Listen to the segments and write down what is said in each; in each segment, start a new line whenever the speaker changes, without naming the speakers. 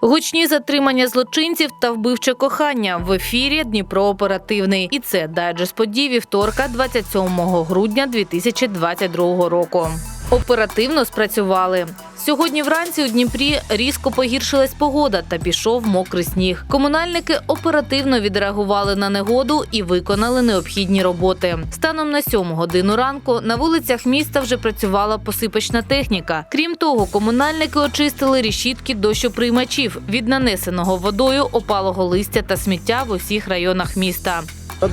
Гучні затримання злочинців та вбивче кохання в ефірі Дніпро оперативний. І це дайджест подій вівторка, 27 грудня 2022 року. Оперативно спрацювали. Сьогодні вранці у Дніпрі різко погіршилась погода та пішов мокрий сніг. Комунальники оперативно відреагували на негоду і виконали необхідні роботи. Станом на 7 годину ранку на вулицях міста вже працювала посипочна техніка. Крім того, комунальники очистили рішітки дощоприймачів від нанесеного водою опалого листя та сміття в усіх районах міста.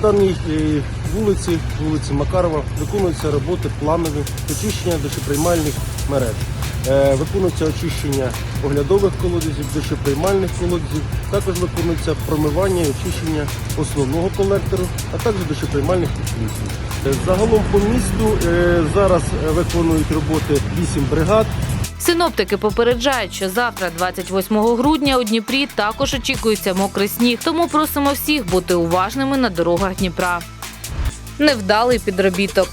Даній е, вулиці, вулиці Макарова, виконуються роботи планові очищення дощоприймальних мереж. Е, Виконується очищення оглядових колодязів, дощоприймальних колодязів. Також виконується промивання і очищення основного колектору, а також дощоприймальних підключень. Е, Загалом по місту е, зараз виконують роботи 8 бригад.
Синоптики попереджають, що завтра, 28 грудня, у Дніпрі також очікується мокрий сніг. Тому просимо всіх бути уважними на дорогах Дніпра. Невдалий підробіток.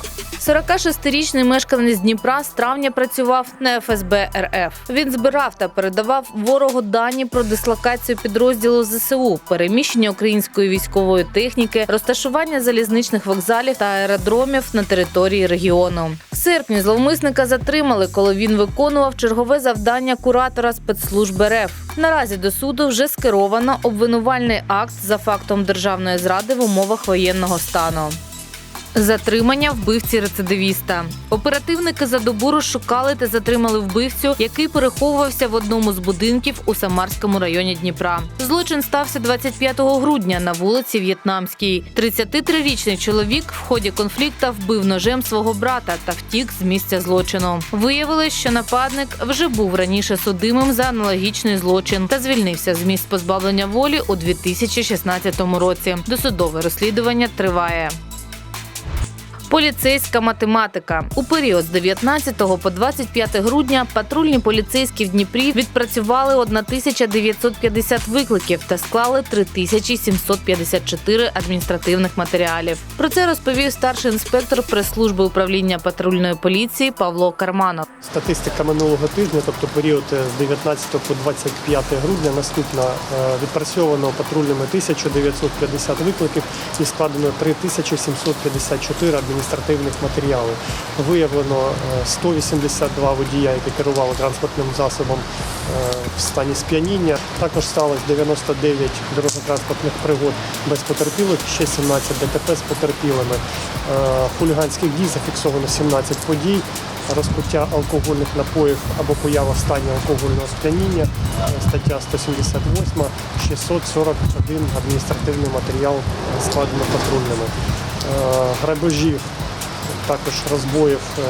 46-річний мешканець Дніпра з травня працював на ФСБ РФ. Він збирав та передавав ворогу дані про дислокацію підрозділу ЗСУ, переміщення української військової техніки, розташування залізничних вокзалів та аеродромів на території регіону. В серпні зловмисника затримали, коли він виконував чергове завдання куратора спецслужб РФ. Наразі до суду вже скеровано обвинувальний акт за фактом державної зради в умовах воєнного стану. Затримання вбивці рецидивіста. Оперативники за добу розшукали та затримали вбивцю, який переховувався в одному з будинків у Самарському районі Дніпра. Злочин стався 25 грудня на вулиці В'єтнамській. 33-річний чоловік в ході конфлікта вбив ножем свого брата та втік з місця злочину. Виявилось, що нападник вже був раніше судимим за аналогічний злочин та звільнився з місць позбавлення волі у 2016 році. Досудове розслідування триває. Поліцейська математика у період з 19 по 25 грудня патрульні поліцейські в Дніпрі відпрацювали 1950 викликів та склали 3754 адміністративних матеріалів. Про це розповів старший інспектор прес-служби управління патрульної поліції Павло Карманов.
Статистика минулого тижня, тобто період е, з 19 по 25 грудня, наступна Е, відпрацьовано патрульними 1950 викликів і складено 3754 адміністративних матеріалів. Виявлено е, 182 водія, які керували транспортним засобом е, в стані сп'яніння. Також сталося 99 дорожньо-транспортних пригод без потерпілих, ще 17 ДТП з потерпілими. Е, Хуліганських дій зафіксовано 17 подій розпиття алкогольних напоїв або поява в стані алкогольного сп'яніння, е, стаття 178, 641 адміністративний матеріал складено патрульними. Е, Грабежів, також розбоїв е,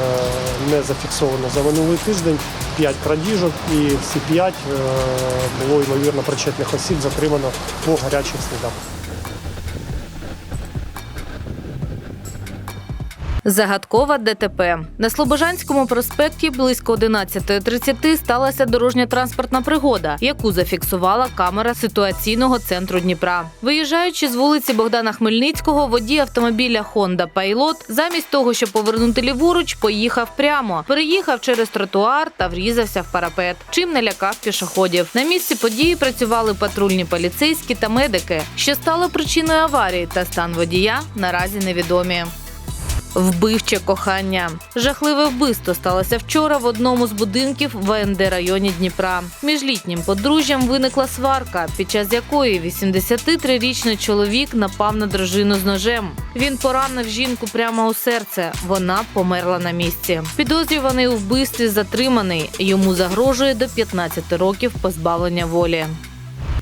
не зафіксовано за минулий тиждень. 5 крадіжок і всі п'ять було ймовірно причетних осіб затримано по гарячих слідах.
Загадкова ДТП на Слобожанському проспекті близько 11.30 сталася дорожньо-транспортна пригода, яку зафіксувала камера ситуаційного центру Дніпра. Виїжджаючи з вулиці Богдана Хмельницького, водій автомобіля Honda Pilot замість того, щоб повернути ліворуч, поїхав прямо, переїхав через тротуар та врізався в парапет, чим не лякав пішоходів. На місці події працювали патрульні поліцейські та медики. Що стало причиною аварії та стан водія наразі невідомі. Вбивче кохання. Жахливе вбивство сталося вчора в одному з будинків в ВНД районі Дніпра. Між літнім подружжям виникла сварка, під час якої 83-річний чоловік напав на дружину з ножем. Він поранив жінку прямо у серце. Вона померла на місці. Підозрюваний у вбивстві затриманий. Йому загрожує до 15 років позбавлення волі.